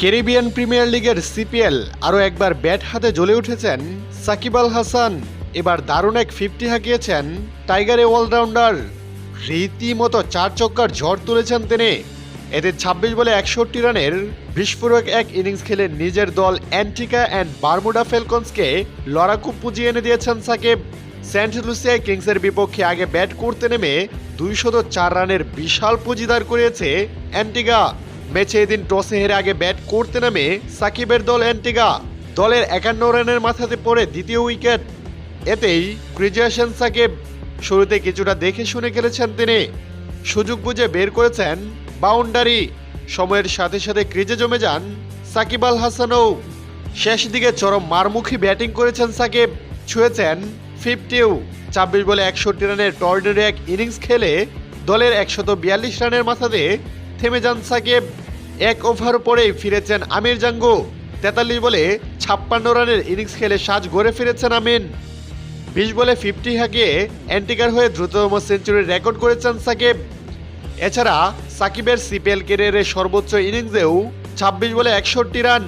Caribbean premier লিগের CPL আরও একবার ব্যাট হাতে জ্বলে উঠেছেন সাকিব আল হাসান এবার দারুণ এক ফিফটি হাঁকিয়েছেন টাইগারে অলরাউন্ডার। রীতিমতো চার চক্কার ঝড় তুলেছেন তিনি। এতে ছাব্বিশ বলে একষট্টি রানের বিস্ফোরক এক ইনিংস খেলে নিজের দল অ্যান্টিকা অ্যান্ড বারমুডা ফেলকনসকে লড়াকু পুঁজি এনে দিয়েছেন সাকিব। সেন্ট লুসিয়া কিংসের বিপক্ষে আগে ব্যাট করতে নেমে দুইশত চার রানের বিশাল পুঁজিদার করিয়েছে অ্যান্টিগা। ম্যাচে এদিন টসে হেরে আগে ব্যাট করতে নামে সাকিবের দল অ্যান্টিগা। দলের একান্ন রানের মাথাতে পড়ে দ্বিতীয় উইকেট। এতেই ক্রিজে আসেন সাকিব শুরুতে কিছুটা দেখে শুনে খেলেছেন তিনি। সুযোগ বুঝে বের করেছেন বাউন্ডারি। সময়ের সাথে সাথে ক্রিজে জমে যান সাকিব আল হাসানও। শেষ দিকে চরম মারমুখী ব্যাটিং করেছেন সাকিব। ছুঁয়েছেন ফিফটিও ছাব্বিশ বলে একষট্টি রানের টর্নেডো এক ইনিংস খেলে দলের একশত বিয়াল্লিশ রানের মাথাতে থেমে যান সাকিব। এক ওভার পরেই ফিরেছেন আমির জাঙ্গু। তেতাল্লিশ বলে ছাপ্পান্ন রানের ইনিংস খেলে সাজ গড়ে ফিরেছেন আমিন। বিশ বলে ফিফটি হাঁকিয়ে অ্যান্টিকার হয়ে দ্রুততম সেঞ্চুরির রেকর্ড করেছেন সাকিব। এছাড়া সাকিবের সিপিএল কেরিয়ারের সর্বোচ্চ ইনিংসেও ছাব্বিশ বলে একষট্টি রান।